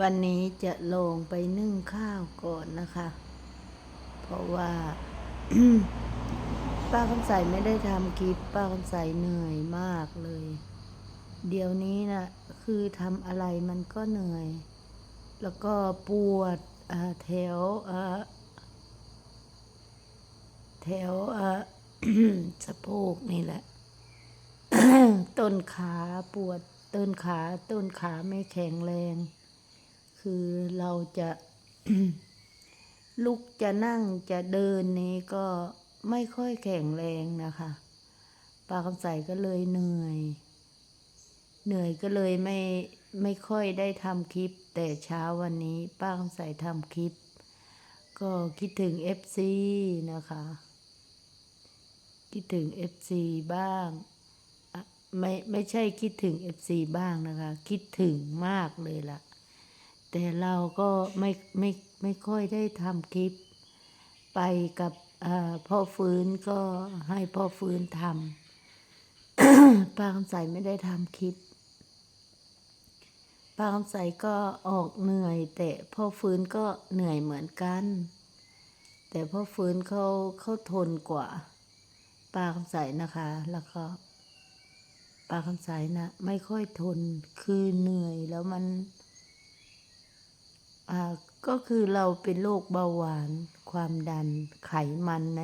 วันนี้จะลงไปนึ่งข้าวก่อนนะคะ เพราะว่า ป้าคำใสไม่ได้ทำคลิป ป้าคำใสเหนื่อยมากเลย เดี๋ยวนี้นะคือทำอะไรมันก็เหนื่อย แล้วก็ปวดแถวแถวสะโพกนี่แหละ ต้นขาปวด ต้นขา ต้นขาไม่แข็งแรง คือเราจะลุกจะนั่งจะเดินนี้ก็ไม่ค่อยแข็งแรงนะคะป้าคำใสก็เลยเหนื่อย เหนื่อยก็เลยไม่ไม่ค่อยได้ทำคลิป แต่เช้าวันนี้ ป้าคำใสทำคลิป ก็คิดถึง FC นะคะ คิดถึง FC บ้างไม่ไม่ใช่คิดถึง FC บ้างนะคะ คิดถึงมากเลยล่ะ แต่เราก็ไม่ไม่ไม่ค่อยได้ทำคลิป ไปกับพ่อฟื้นก็ให้พ่อฟื้นทำ ป้าคำใสไม่ได้ทำคลิป ป้าคำใสก็ออกเหนื่อย แต่พ่อฟื้นก็เหนื่อยเหมือนกัน แต่พ่อฟื้นเขาเขาทนกว่า ป้าคำใสนะคะ แล้วก็ป้าคำใสนะไม่ค่อยทนคือเหนื่อยแล้วมัน ก็คือเราเป็นโรคเบาหวาน ความดัน ไขมันใน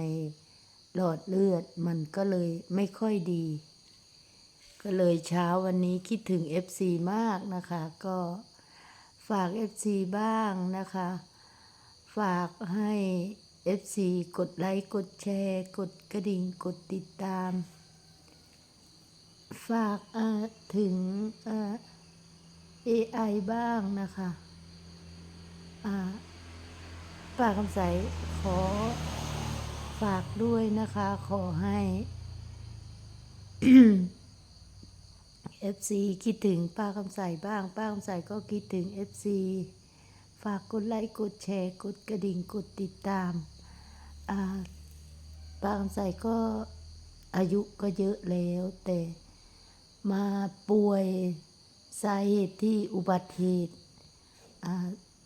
หลอดเลือดมันก็เลยไม่ค่อยดี ก็เลยเช้าวันนี้คิดถึง FC มากนะคะ ก็ฝาก FC บ้างนะคะ ฝากให้ FC กดไลค์กดแชร์ กดกระดิ่งกดติดตาม ฝากถึงเอ่อ AI บ้างนะคะ ป้าคำใสขอฝากด้วยนะคะ ขอให้ FC คิดถึงป้าคำใสบ้าง ป้าคำใสก็คิดถึง FC ฝากกดไลค์กดแชร์กดกระดิ่งกดติดตามาป้าคำใสก็อายุก็เยอะแล้วแต่มาป่วยสาเหตุที่อุบัติเหตุ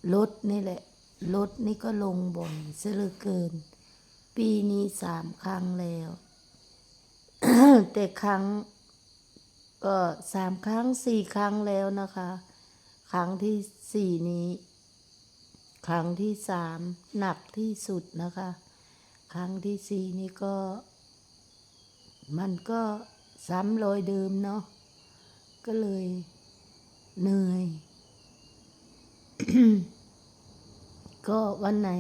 อ่ารถนี่แหละรถนี่ก็ลงบ่อยเสลือเกิน ปีนี้สามครั้งแล้ว แต่ครั้งก็สามครั้งสี่ครั้งแล้วนะคะ ครั้งที่สี่นี้ ครั้งที่สามหนักที่สุดนะคะ ครั้งที่สี่นี่ก็ มันก็ซ้ำรอยเดิมเนาะก็เลยเหนื่อย ก็วันไหน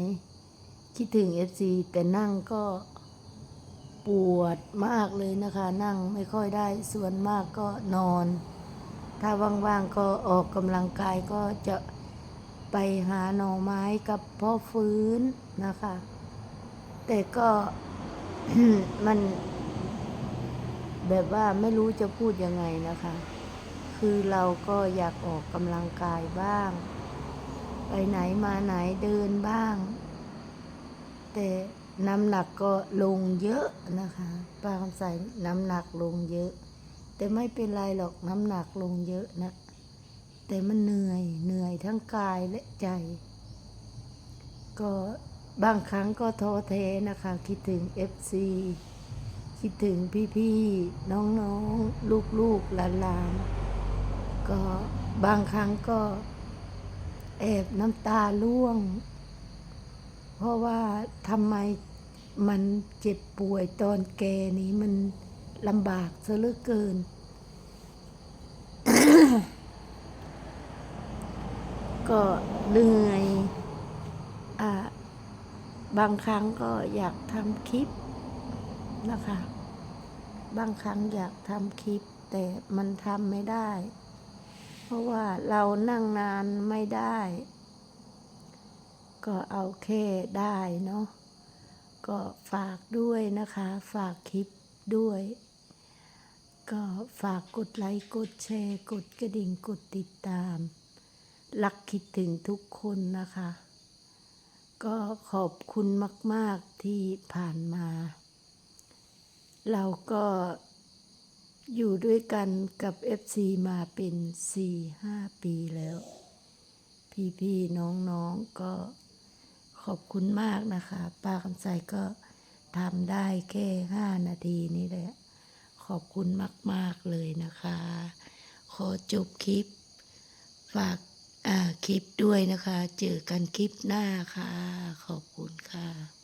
คิดถึงเอฟซีแต่นั่งก็ปวดมากเลยนะคะ นั่งไม่ค่อยได้ส่วนมากก็นอน ถ้าว่างๆก็ออกกำลังกายก็จะไปหาหน่อไม้กับพ่อฟื้นนะคะ แต่ก็มัน แบบว่าไม่รู้จะพูดยังไงนะคะ คือเราก็อยากออกกำลังกายบ้าง ไปไหนมาไหนเดินบ้าง แต่น้ำหนักก็ลงเยอะนะคะป้าคำใส่น้ำหนักลงเยอะ แต่ไม่เป็นไรหรอกน้ำหนักลงเยอะนะ แต่มันเหนื่อยเหนื่อยทั้งกายและใจ ก็บางครั้งก็ท้อแท้นะคะ คิดถึง FC คิดถึงพี่ๆน้องๆ ลูกๆหลานๆก็บางครั้งก็ แอบน้ำตาร่วง เพราะว่าทำไมมันเจ็บป่วยตอนแกนี้มันลำบากซะเหลือเกิน ก็เหนื่อยอ่าบางครั้งก็อยากทำคลิปนะคะ บางครั้งอยากทำคลิป แต่มันทำไม่ได้ ราะว่าเรานั่งนานไม่ได้ ก็เอาแค่ได้เนาะก็ฝากด้วยนะคะ ฝากคลิปด้วย ก็ฝากกดไลค์กดแชร์กดกระดิ่งกดติดตามรักคิดถึงทุกคนนะคะ ก็ขอบคุณมาก ๆที่ผ่านมา เราก็ อยู่ด้วยกันกับ FC มาเป็น4-5ปีแล้ว พี่ๆน้องๆก็ขอบคุณมากนะคะ ป้าคำใสก็ทำได้แค่ห้านาทีนี้แหละ ขอบคุณมาก ๆ เลยนะคะ ขอจบคลิป ฝากคลิปด้วยนะคะ เจอกันคลิปหน้าค่ะ ขอบคุณค่ะ